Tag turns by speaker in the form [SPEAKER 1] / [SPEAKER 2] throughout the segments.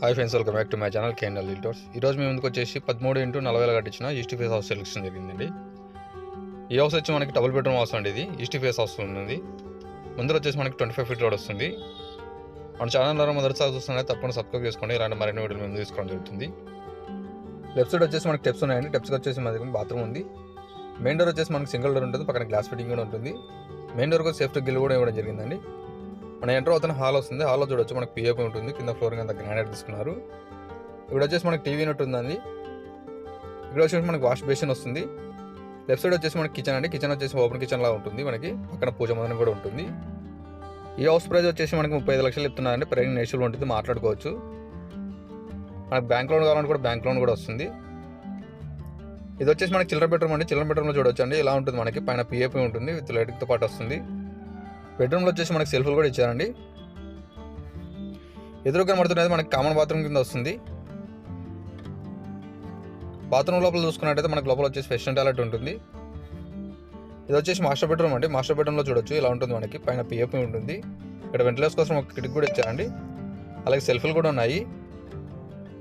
[SPEAKER 1] Hi friends welcome back to my channel KNL litres ఈరోజు మేము ముందుకు వచ్చేసి పదమూడు ఇంటూ నలభై వేలు కట్టించిన ఈస్ట్ ఫేస్ హౌస్ సెలెక్షన్ జరిగిందండి. ఈ హౌస్ వచ్చి మనకి డబుల్ బెడ్రూమ్ హౌస్ అండి ఇది. ఈస్ట్ ఫేస్ హౌస్ ఉంది ముందర వచ్చేసి మనకి ట్వంటీ ఫైవ్ ఫీట్ రోడ్ వస్తుంది. మన ఛానల్ ద్వారా మొదటిసారి చూస్తున్నా తప్పకుండా సబ్స్క్రైబ్ చేసుకోండి. ఇలాంటి మరిన్ని వీడియోలు మేము తీసుకోవడం జరుగుతుంది. లెఫ్ట్ సైడ్ వచ్చేసి మనకి టెప్స్ ఉన్నాయండి. టెప్స్కి వచ్చేసి మన దగ్గర బాత్రూమ్ ఉంది. మెయిన్ డోర్ వచ్చేసి మనకి సింగిల్ డోర్ ఉంటుంది. పక్కన గ్లాస్ ఫిట్టింగ్ కూడా ఉంటుంది. మెయిన్ డోర్కి సేఫ్టీ గిల్ కూడా ఇవ్వడం జరిగిందండి. మన ఎంటర్ అవుతున్న హాల్ వస్తుంది. హాల్లో చూడొచ్చు. మనకు పిఏపీ ఉంటుంది కింద ఫ్లోరింగ్ అంతా గ్రానైట్ తీసుకున్నారు. ఇక్కడ వచ్చేసి మనకి టీవీ యూనిట్ ఉందండి. ఇక్కడ వచ్చేసి మనకి వాష్ బేసిన్ వస్తుంది. లెఫ్ట్ సైడ్ వచ్చేసి మనకి కిచెన్ అండి. కిచెన్ వచ్చేసి ఓపెన్ కిచెన్ లా ఉంటుంది మనకి. పక్కన పూజ మందిరం కూడా ఉంటుంది. ఈ హౌస్ ప్రైస్ వచ్చేసి మనకి ముప్పై ఐదు లక్షలు చెప్తున్నారండి. ప్రైవేట్ నేషనల్ ఉంటుంది మాట్లాడుకోవచ్చు. మనకి బ్యాంక్ లోన్ కావాలంటే కూడా బ్యాంక్ లోన్ కూడా వస్తుంది. ఇది వచ్చేసి మనకి చిల్లర బెడ్రూమ్ అండి. చిల్లర బెడ్రూమ్లో చూడొచ్చు అండి ఇలా ఉంటుంది మనకి? పైన పిఏపీ ఉంటుంది విత్ లైటింగ్తో పాటు వస్తుంది. బెడ్రూమ్లో వచ్చేసి మనకి సెల్ఫ్లు కూడా ఇచ్చారండి. ఎదురుగా కనబడుతున్నది మనకి కామన్ బాత్రూమ్ కింద వస్తుంది. బాత్రూమ్ లోపల చూసుకున్నట్టయితే మనకి లోపల వచ్చేసి వెస్టర్న్ టాయిలెట్ ఉంటుంది. ఇది వచ్చేసి మాస్టర్ బెడ్రూమ్ అండి. మాస్టర్ బెడ్రూమ్లో చూడొచ్చు. ఇలా ఉంటుంది మనకి. పైన పిఎఫ్ ఉంటుంది. ఇక్కడ వెంటిలేస్ కోసం ఒక కిటికీ కూడా ఇచ్చారండి. అలాగే సెల్ఫ్లు కూడా ఉన్నాయి.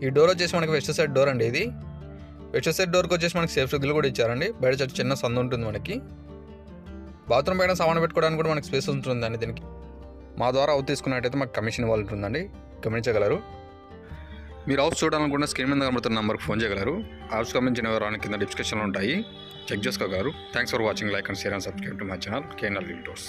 [SPEAKER 1] ఈ డోర్ వచ్చేసి మనకి వెస్ట్ సైడ్ డోర్ అండి ఇది. వెస్ట్ సైడ్ డోర్కి వచ్చేసి మనకి సేఫ్ సిగ్గులు కూడా ఇచ్చారండి. బయట చిన్న సందు ఉంటుంది మనకి. బాత్రూమ్ పైన సామాన్ పెట్టుకోవడానికి కూడా మనకి స్పేస్ ఉంటుందండి దీనికి. మా ద్వారా అవుట్ తీసుకున్నట్టయితే మాకు కమిషన్ ఇవ్వాలి ఉంటుందండి గమనించగలరు. మీరు హౌస్ చూడాలనుకుంటే స్క్రీన్ మీద కనబడుతున్న నెంబర్కి ఫోన్ చేయగలరు. హౌస్ గమనించిన వివరాలు కింద డిస్క్రిప్షన్లో ఉంటాయి. చెక్ చేసుకోగలరు. Thanks for watching like and share and subscribe to my channel KNL లిమిటోర్స్